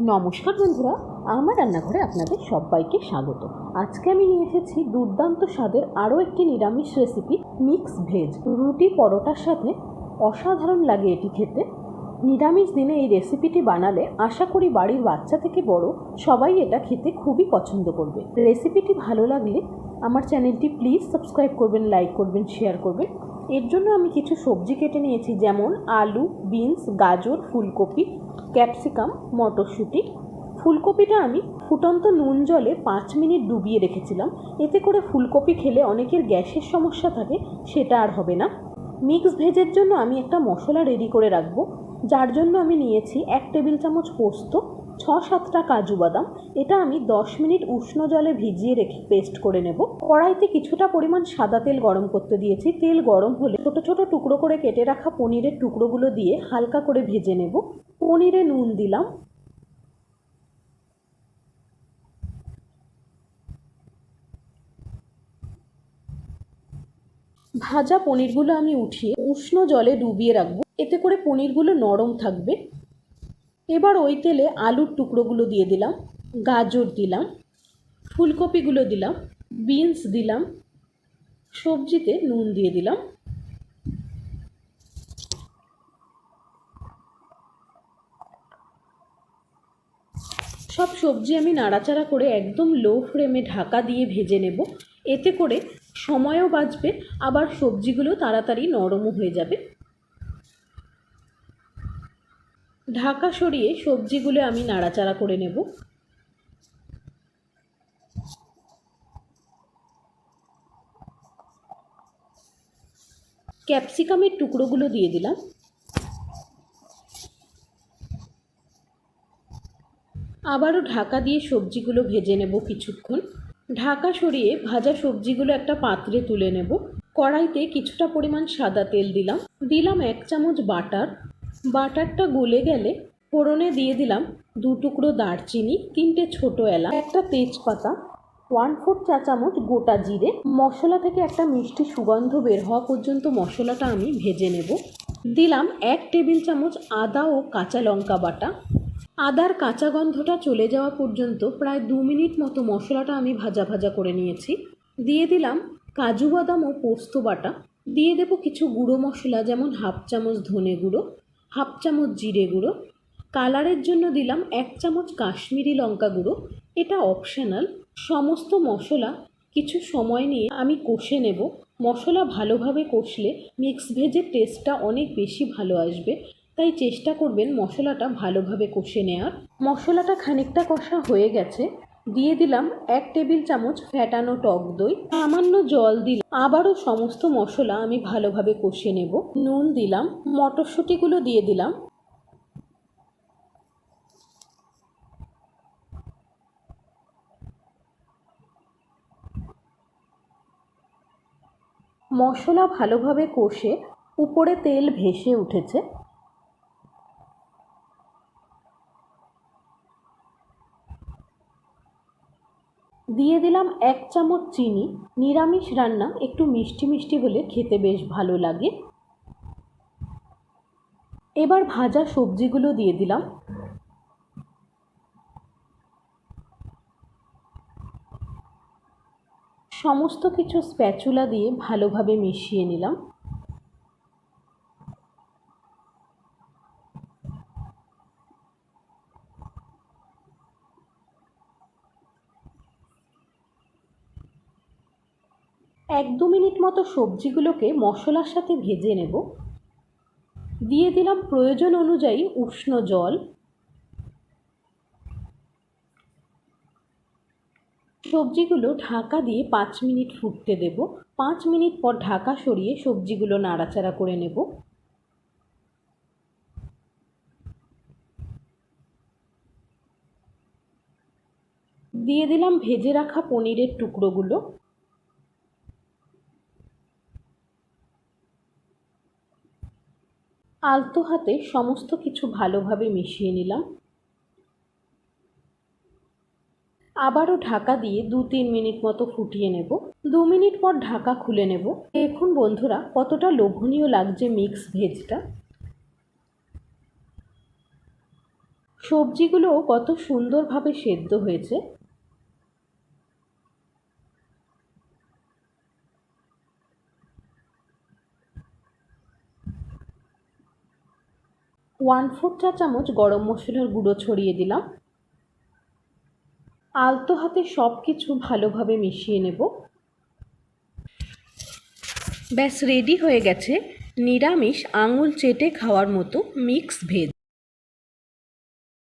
নমস্কার বন্ধুরা, আমার রান্নাঘরে আপনাদের সবাইকে স্বাগত। আজকে আমি নিয়ে এসেছি দুর্দান্ত স্বাদের আরও একটি নিরামিষ রেসিপি মিক্স ভেজ রুটি পরোটার সাথে অসাধারণ লাগে এটি খেতে। নিরামিষ দিনে এই রেসিপিটি বানালে আশা করি বাড়ির বাচ্চা থেকে বড় সবাই এটা খেতে খুবই পছন্দ করবে। রেসিপিটি ভালো লাগলে আমার চ্যানেলটি প্লিজ সাবস্ক্রাইব করবেন লাইক করবেন শেয়ার করবেন। এর জন্য আমি কিছু সবজি কেটে নিয়েছি, যেমন আলু, বিনস, গাজর, ফুলকপি, ক্যাপসিকাম, মটরশুঁটি। ফুলকপিটা আমি ফুটন্ত নুন জলে পাঁচ মিনিট ডুবিয়ে রেখেছিলাম। এতে করে ফুলকপি খেলে অনেকের গ্যাসের সমস্যা থাকে, সেটা আর হবে না। মিক্স ভেজের জন্য আমি একটা মশলা রেডি করে রাখব, যার জন্য আমি নিয়েছি এক টেবিল চামচ পোস্ত ছ সাতটা কাজু বাদাম, এটা আমি দশ মিনিট উষ্ণ জলে ভিজিয়ে রেখে পেস্ট করে নেব। কড়াইতে কিছুটা পরিমাণ সাদা তেল গরম করতে দিয়েছি। তেল গরম হলে ছোট ছোট টুকরো করে কেটে রাখা পনিরের টুকরোগুলো দিয়ে হালকা করে ভেজে নেব। পনিরে নুন দিলাম। ভাজা পনিরগুলো আমি উঠিয়ে উষ্ণ জলে ডুবিয়ে রাখব। এতে করে পনিরগুলো নরম থাকবে। এবার ওই তেলে আলুর টুকরোগুলো দিয়ে দিলাম, গাজর দিলাম, ফুলকপিগুলো দিলাম, বিনস দিলাম, সবজিতে নুন দিয়ে দিলাম। সব সবজি আমি নাড়াচাড়া করে একদম লো ফ্লেমে ঢাকা দিয়ে ভেজে নেব। এতে করে সময়ও বাঁচবে, আবার সবজিগুলো তাড়াতাড়ি নরমও হয়ে যাবে। ঢাকা সরিয়ে সবজিগুলো আমি নাড়াচাড়া করে নেব। ক্যাপসিকামের টুকরোগুলো দিয়ে দিলাম। আবারও ঢাকা দিয়ে সবজিগুলো ভেজে নেব কিছুক্ষণ। ঢাকা সরিয়ে ভাজা সবজিগুলো একটা পাত্রে তুলে নেব। কড়াইতে কিছুটা পরিমাণ সাদা তেল দিলাম। দিলাম এক চামচ বাটার। বাটারটা গলে গেলে ফোড়নে দিয়ে দিলাম দু টুকরো দারচিনি, তিনটে ছোটো এলাচ, একটা তেজপাতা ওয়ান ফোর চা চামচ গোটা জিরে। মশলা থেকে একটা মিষ্টি সুগন্ধ বের হওয়া পর্যন্ত মশলাটা আমি ভেজে নেব। দিলাম এক টেবিল চামচ আদা ও কাঁচা লঙ্কা বাটা। আদার কাঁচা গন্ধটা চলে যাওয়া পর্যন্ত প্রায় দু মিনিট মতো মশলাটা আমি ভাজা ভাজা করে নিয়েছি। দিয়ে দিলাম কাজু বাদাম ও পোস্ত বাটা। দিয়ে দেবো কিছু গুঁড়ো মশলা, যেমন হাফ চামচ ধনে গুঁড়ো হাফ চামচ জিরে গুঁড়ো। কালারের জন্য দিলাম এক চামচ কাশ্মীরি লঙ্কা গুঁড়ো। এটা অপশনাল সমস্ত মশলা কিছু সময় নিয়ে আমি কষে নেব। মশলা ভালোভাবে কষলে মিক্স ভেজের টেস্টটা অনেক বেশি ভালো আসবে। তাই চেষ্টা করবেন মশলাটা ভালোভাবে কষে নেওয়ার মশলাটা খানিকটা কষা হয়ে গেছে। দিয়ে দিলাম এক টেবিল চামচ ফ্যাটানো টক দই। সামান্য জল দিলাম। আবারও সমস্ত মশলা আমি ভালোভাবে কষিয়ে নেব। নুন দিলাম। মটরশুঁটিগুলো দিয়ে দিলাম। মশলা ভালোভাবে কষে উপরে তেল ভেসে উঠেছে। দিয়ে দিলাম এক চামচ চিনি, নিরামিষ রান্না একটু মিষ্টি মিষ্টি হলে খেতে বেশ ভালো লাগে। এবার ভাজা সবজিগুলো দিয়ে দিলাম। সমস্ত কিছু স্প্যাচুলা দিয়ে ভালোভাবে মিশিয়ে নিলাম। এক দু মিনিট মতো সবজিগুলোকে মশলার সাথে ভেজে নেব। দিয়ে দিলাম প্রয়োজন অনুযায়ী উষ্ণ জল। সবজিগুলো ঢাকা দিয়ে পাঁচ মিনিট ফুটতে দেব। পাঁচ মিনিট পর ঢাকা সরিয়ে সবজিগুলো নাড়াচাড়া করে নেব। দিয়ে দিলাম ভেজে রাখা পনিরের টুকরোগুলো। আলতো হাতে সমস্ত কিছু ভালোভাবে মিশিয়ে নিলাম। আবারও ঢাকা দিয়ে দু তিন মিনিট মতো ফুটিয়ে নেব। দু মিনিট পর ঢাকা খুলে নেব। দেখুন বন্ধুরা, কতটা লোভনীয় লাগছে মিক্স ভেজটা। সবজিগুলোও কত সুন্দরভাবে সেদ্ধ হয়েছে। ওয়ান ফোর চা চামচ গরম মশলার গুঁড়ো ছড়িয়ে দিলাম। আলতো হাতে সব কিছু ভালোভাবে মিশিয়ে নেব। ব্যাস, রেডি হয়ে গেছে নিরামিষ আঙুল চেটে খাওয়ার মতো মিক্স ভেজ।